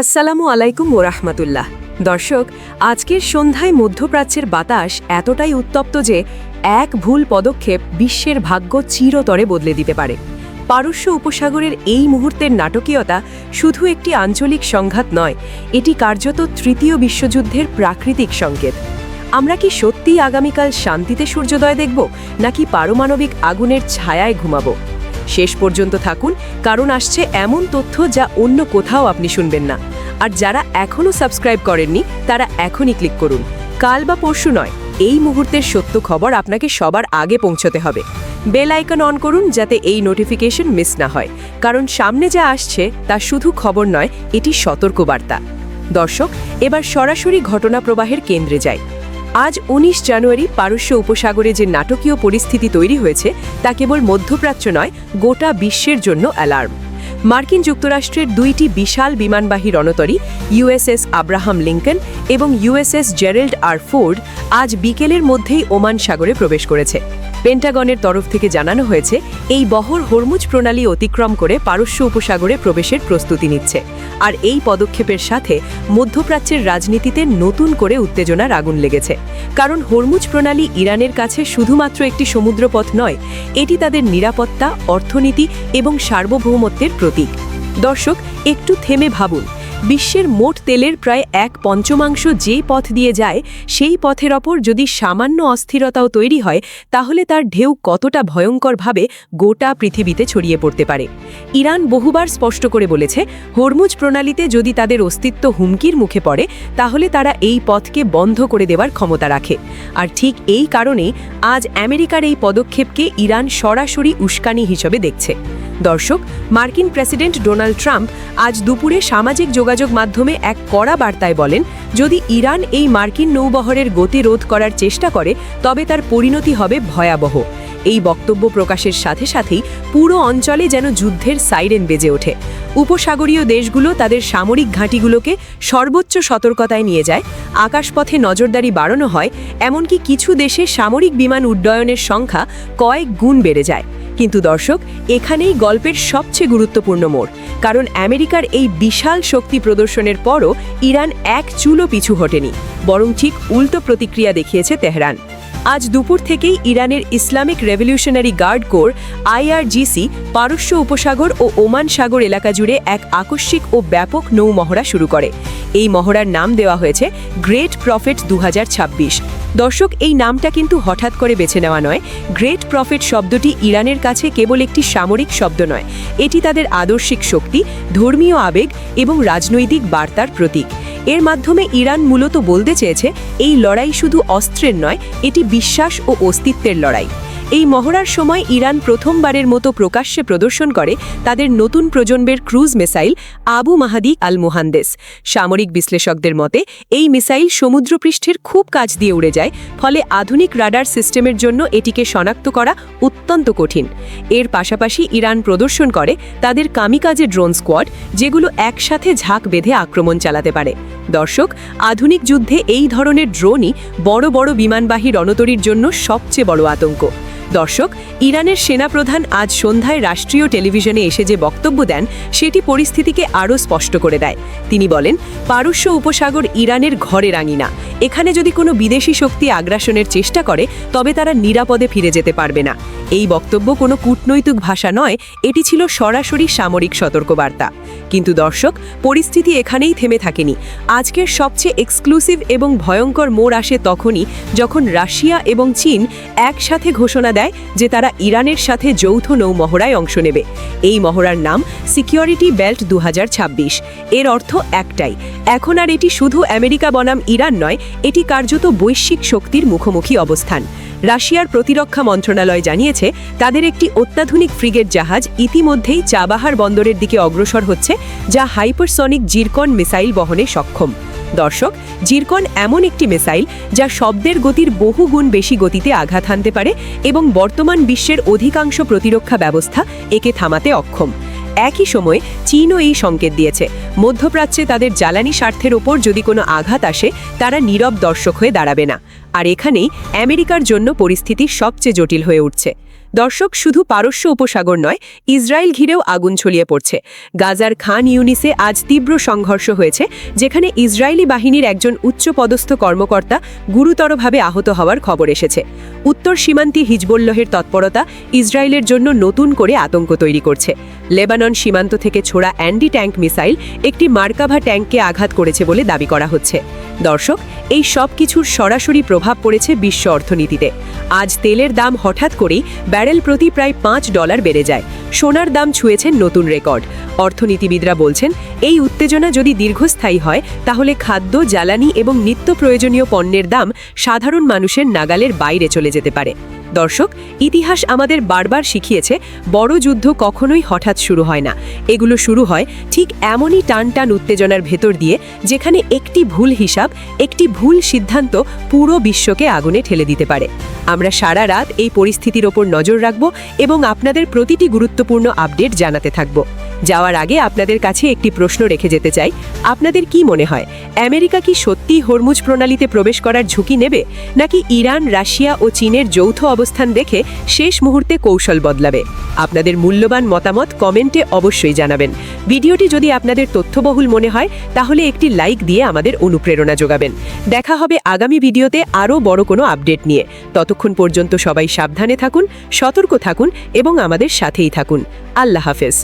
আসসালামু আলাইকুম ওরহমতুল্লাহ দর্শক, আজকের সন্ধ্যায় মধ্যপ্রাচ্যের বাতাস এতটাই উত্তপ্ত যে এক ভুল পদক্ষেপ বিশ্বের ভাগ্য চিরতরে বদলে দিতে পারে। পারস্য উপসাগরের এই মুহূর্তের নাটকীয়তা শুধু একটি আঞ্চলিক সংঘাত নয়, এটি কার্যত তৃতীয় বিশ্বযুদ্ধের প্রাকৃতিক সংকেত। আমরা কি সত্যিই আগামীকাল শান্তিতে সূর্যোদয় দেখব, নাকি পারমাণবিক আগুনের ছায়ায় ঘুমাবো? শেষ পর্যন্ত থাকুন, কারণ আসছে এমন তথ্য যা অন্য কোথাও আপনি শুনবেন না। আর যারা এখনও সাবস্ক্রাইব করেননি, তারা এখনই ক্লিক করুন। কাল বা পরশু নয়, এই মুহূর্তের সত্য খবর আপনাকে সবার আগে পৌঁছতে হবে। বেল আইকন অন করুন যাতে এই নোটিফিকেশন মিস না হয়, কারণ সামনে যা আসছে তা শুধু খবর নয়, এটি সতর্কবার্তা। দর্শক, এবার সরাসরি ঘটনা প্রবাহের কেন্দ্রে যায় আজ ১৯ জানুয়ারি পারস্য উপসাগরে যে নাটকীয় পরিস্থিতি তৈরি হয়েছে, তা কেবল মধ্যপ্রাচ্য নয়, গোটা বিশ্বের জন্য অ্যালার্ম। মার্কিন যুক্তরাষ্ট্রের দুইটি বিশাল বিমানবাহী রণতরী ইউএসএস আব্রাহাম লিঙ্কন এবং ইউএসএস জেরেল্ড আর ফোর্ড, আজ বিকেলের মধ্যেই ওমান সাগরে প্রবেশ করেছে। পেন্টাগনের তরফ থেকে জানানো হয়েছে, এই বহর হরমুজ প্রণালী অতিক্রম করে পারস্য উপসাগরে প্রবেশের প্রস্তুতি নিচ্ছে। আর এই পদক্ষেপের সাথে মধ্যপ্রাচ্যের রাজনীতিতে নতুন করে উত্তেজনার আগুন লেগেছে। কারণ হরমুজ প্রণালী ইরানের কাছে শুধুমাত্র একটি সমুদ্রপথ নয়, এটি তাদের নিরাপত্তা, অর্থনীতি এবং সার্বভৌমত্বের প্রতীক। দর্শক, একটু থেমে ভাবুন বিশ্বের মোট তেলের প্রায় এক পঞ্চমাংশ যে পথ দিয়ে যায়, সেই পথের ওপর যদি সামান্য অস্থিরতাও তৈরি হয়, তাহলে তার ঢেউ কতটা ভয়ঙ্করভাবে গোটা পৃথিবীতে ছড়িয়ে পড়তে পারে। ইরান বহুবার স্পষ্ট করে বলেছে, হরমুজ প্রণালীতে যদি তাদের অস্তিত্ব হুমকির মুখে পড়ে, তাহলে তারা এই পথকে বন্ধ করে দেওয়ার ক্ষমতা রাখে। আর ঠিক এই কারণেই আজ আমেরিকার এই পদক্ষেপকে ইরান সরাসরি উস্কানি হিসেবে দেখছে। দর্শক, মার্কিন প্রেসিডেন্ট ডোনাল্ড ট্রাম্প আজ দুপুরে সামাজিক যোগাযোগ মাধ্যমে এক কড়া বার্তায় বলেন, যদি ইরান এই মার্কিন নৌবহরের গতি রোধ করার চেষ্টা করে, তবে তার পরিণতি হবে ভয়াবহ। এই বক্তব্য প্রকাশের সাথে সাথেই পুরো অঞ্চলে যেন যুদ্ধের সাইরেন বেজে ওঠে। উপসাগরীয় দেশগুলো তাদের সামরিক ঘাঁটিগুলোকে সর্বোচ্চ সতর্কতায় নিয়ে যায়। আকাশপথে নজরদারি বাড়ানো হয়, এমনকি কিছু দেশে সামরিক বিমান উড্ডয়নের সংখ্যা কয়েক গুণ বেড়ে যায়। কিন্তু দর্শক, এখানেই গল্পের সবচেয়ে গুরুত্বপূর্ণ মোড়, কারণ আমেরিকার এই বিশাল শক্তি প্রদর্শনের পরও ইরান এক চুলো পিছু হটেনি, বরং ঠিক উল্টো প্রতিক্রিয়া দেখিয়েছে তেহরান। আজ দুপুর থেকেই ইরানের Islamic Revolutionary Guard Corps IRGC পারস্য উপসাগর ও ওমান সাগর এলাকা জুড়ে এক আকস্মিক ও ব্যাপক নৌ মহড়া শুরু করে। এই মহড়ার নাম দেওয়া হয়েছে গ্রেট প্রফেট দু দর্শক, এই নামটা কিন্তু হঠাৎ করে বেছে নেওয়া নয়। গ্রেট প্রফিট শব্দটি ইরানের কাছে কেবল একটি সামরিক শব্দ নয়। এটি তাদের আদর্শিক শক্তি, ধর্মীয় আবেগ এবং রাজনৈতিক বার্তার প্রতীক। এর মাধ্যমে ইরান মূলত বলতে চেয়েছে, এই লড়াই শুধু অস্ত্রের নয়, এটি বিশ্বাস ও অস্তিত্বের লড়াই। এই মহড়ার সময় ইরান প্রথমবারের মতো প্রকাশ্যে প্রদর্শন করে তাদের নতুন প্রজন্মের cruise missile Abu Mahdi al Muhandis সামরিক বিশ্লেষকদের মতে, এই মিসাইল সমুদ্রপৃষ্ঠের খুব কাছ দিয়ে উড়ে যায়, ফলে আধুনিক রাডার সিস্টেমের জন্য এটিকে শনাক্ত করা অত্যন্ত কঠিন। এর পাশাপাশি ইরান প্রদর্শন করে তাদের কামিকাজে ড্রোন স্কোয়াড, যেগুলো একসাথে ঝাঁক বেঁধে আক্রমণ চালাতে পারে। দর্শক, আধুনিক যুদ্ধে এই ধরনের ড্রোনই বড় বড় বিমানবাহী রণতরীর জন্য সবচেয়ে বড় আতঙ্ক। দর্শক, ইরানের সেনাপ্রধান আজ সন্ধ্যায় রাষ্ট্রীয় টেলিভিশনে এসে যে বক্তব্য দেন, সেটি পরিস্থিতিকে আরও স্পষ্ট করে দেয়। তিনি বলেন, পারস্য উপসাগর ইরানের ঘরে রাঙিনা। এখানে যদি কোনো বিদেশি শক্তি আগ্রাসনের চেষ্টা করে, তবে তারা নিরাপদে ফিরে যেতে পারবে না। এই বক্তব্য কোনো কূটনৈতিক ভাষা নয়, এটি ছিল সরাসরি সামরিক সতর্কবার্তা। কিন্তু দর্শক, পরিস্থিতি এখানেই থেমে থাকেনি। আজকের সবচেয়ে এক্সক্লুসিভ এবং ভয়ঙ্কর মোড় আসে তখনই যখন রাশিয়া এবং চীন একসাথে ঘোষণা দেয় যে তারা ইরানের সাথে যৌথ নৌ মহড়ায় অংশ নেবে। এই মহড়ার নাম সিকিউরিটি বেল্ট দু হাজার ছাব্বিশ। এর অর্থ একটাই। এখন আর এটি শুধু আমেরিকা বনাম ইরান নয়, এটি কার্যত বৈশ্বিক শক্তির মুখোমুখি অবস্থান। রাশিয়ার প্রতিরক্ষা মন্ত্রণালয় জানিয়েছে, তাদের একটি অত্যাধুনিক ফ্রিগেট জাহাজ ইতিমধ্যেই চাবাহার বন্দরের দিকে অগ্রসর হচ্ছে, যা হাইপারসনিক জিরকন মিসাইল বহনে সক্ষম। দর্শক, জিরকন এমন একটি মিসাইল যা শব্দের গতির বহু গুণ বেশি গতিতে আঘাত হানতে পারে এবং বর্তমান বিশ্বের অধিকাংশ প্রতিরক্ষা ব্যবস্থা একে থামাতে অক্ষম। একই সময়ে চীনও এই সংকেত দিয়েছে। মধ্যপ্রাচ্যে তাদের জ্বালানি স্বার্থের ওপর যদি কোনো আঘাত আসে, তারা নীরব দর্শক হয়ে দাঁড়াবে না। আর এখানেই আমেরিকার জন্য পরিস্থিতি সবচেয়ে জটিল হয়ে উঠছে। দর্শক শুধু পারস্য উপসাগর নয়, ইসরায়েল ঘিরেও আগুন ছড়িয়ে পড়ছে। গাজার খান ইউনিসে আজ তীব্র সংঘর্ষ হয়েছে, যেখানে ইসরায়েলি বাহিনীর একজন উচ্চপদস্থ কর্মকর্তা গুরুতরভাবে আহত হওয়ার খবর এসেছে। উত্তর সীমান্তে হিজবুল্লহের তৎপরতা ইসরায়েলের জন্য নতুন করে আতঙ্ক তৈরি করছে। লেবানন সীমান্ত থেকে ছোড়া অ্যান্টি ট্যাঙ্ক মিসাইল একটি মার্কাভা ট্যাঙ্ককে আঘাত করেছে বলে দাবি করা হচ্ছে। দর্শক, এই সব কিছুর সরাসরি প্রভাব পড়েছে বিশ্ব অর্থনীতিতে। আজ তেলের দাম হঠাৎ করেই ব্যারেল প্রতি প্রায় পাঁচ ডলার বেড়ে যায়। সোনার দাম ছুঁয়েছেন নতুন রেকর্ড। অর্থনীতিবিদরা বলছেন, এই উত্তেজনা যদি দীর্ঘস্থায়ী হয়, তাহলে খাদ্য, জ্বালানি এবং নিত্য প্রয়োজনীয় পণ্যের দাম সাধারণ মানুষের নাগালের বাইরে চলে যেতে পারে দর্শক, ইতিহাস আমাদের বারবার শিখিয়েছে, বড় যুদ্ধ কখনোই হঠাৎ শুরু হয় না। এগুলো শুরু হয় ঠিক এমনই টান টান উত্তেজনার ভেতর দিয়ে, যেখানে একটি ভুল হিসাব, একটি ভুল সিদ্ধান্ত পুরো বিশ্বকে আগুনে ঠেলে দিতে পারে। আমরা সারা রাত এই পরিস্থিতির ওপর নজর রাখব এবং আপনাদের প্রতিটি গুরুত্বপূর্ণ আপডেট জানাতে থাকব। যাওয়ার আগে আপনাদের কাছে একটি প্রশ্ন রেখে যেতে চাই, আপনাদের কি মনে হয়, আমেরিকা কি সত্যিই হরমুজ প্রণালীতে প্রবেশ করার ঝুঁকি নেবে, নাকি ইরান, রাশিয়া ও চীনের যৌথ অবস্থান দেখে শেষ মুহূর্তে কৌশল বদলাবে। আপনাদের মূল্যবান মতামত কমেন্টে অবশ্যই জানাবেন। ভিডিওটি যদি আপনাদের তথ্যবহুল মনে হয়, তাহলে একটি লাইক দিয়ে আমাদের অনুপ্রেরণা যোগাবেন। দেখা হবে আগামী ভিডিওতে আরও বড় কোনো আপডেট নিয়ে। ততক্ষণ পর্যন্ত সবাই সাবধানে থাকুন, সতর্ক থাকুন এবং আমাদের সাথেই থাকুন। আল্লাহ হাফেজ।